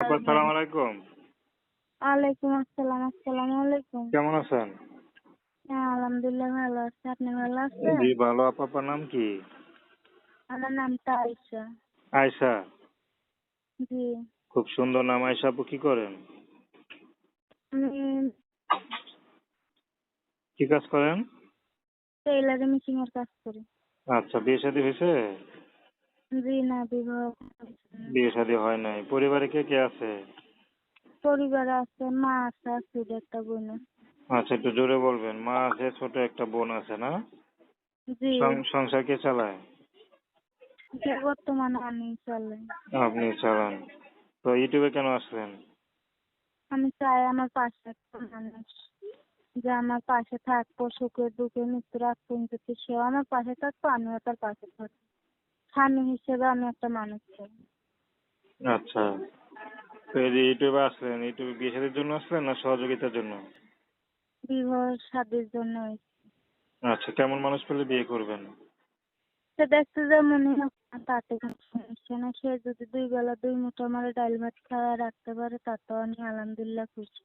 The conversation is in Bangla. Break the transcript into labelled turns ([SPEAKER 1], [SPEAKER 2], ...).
[SPEAKER 1] আসসালামু আলাইকুম।
[SPEAKER 2] আসসালাম আসসালামু আলাইকুম।
[SPEAKER 1] কেমন আছেন?
[SPEAKER 2] হ্যাঁ আলহামদুলিল্লাহ ভালো আছি। আপনি ভালো আছেন?
[SPEAKER 1] জি ভালো। আপনার নাম কি?
[SPEAKER 2] আমার নামটা আয়শা।
[SPEAKER 1] আয়শা?
[SPEAKER 2] জি।
[SPEAKER 1] খুব সুন্দর নাম। আয়শা আপু কি করেন?
[SPEAKER 2] আমি
[SPEAKER 1] কি কাজ করেন?
[SPEAKER 2] টেইলারে মিশিং এর কাজ করি।
[SPEAKER 1] আচ্ছা বিয়ে শাদী হয়েছে?
[SPEAKER 2] জি না বিবাহ
[SPEAKER 1] বিয়ে শাদী হয় নাই। পরিবারে কে কে আছে?
[SPEAKER 2] পরিবারে আছে মা আছে আর ছোট একটা বোন
[SPEAKER 1] আচ্ছা একটু জোরে বলবেন। মা আছে ছোট একটা বোন আছে না?
[SPEAKER 2] জি।
[SPEAKER 1] সংসার কে চালায়?
[SPEAKER 2] বর্তমানে আমি চলে
[SPEAKER 1] আপনি চালান। তো ইউটিউবে কেন আসলেন?
[SPEAKER 2] আমি চাই আমার পাশে একটা মানুষ যে আমার পাশে থাকব সুখে দুঃখে মৃত্যুর আগ পর্যন্ত সেও আমার পাশে থাকব আমিও তার পাশে থাকব। স্বামী হিসেবে আমি একটা মানুষ চাই।
[SPEAKER 1] আচ্ছা। তো এই যে ইউটিউবে আসলেন ইউটিউবে বিয়ে শাদীর জন্য আসলেন না সহযোগিতার জন্য?
[SPEAKER 2] বিবাহ শাদীর জন্য।
[SPEAKER 1] আচ্ছা কেমন মানুষ পেলে বিয়ে করবেন?
[SPEAKER 2] সে দেখতে যে মনে হয় তাতে কোনো সমস্যা না সে যদি দুই বেলা দুই মুঠো আমার ডাল ভাত খাওয়া রাখতে পারে তাতেও আমি আলহামদুলিল্লাহ খুশি।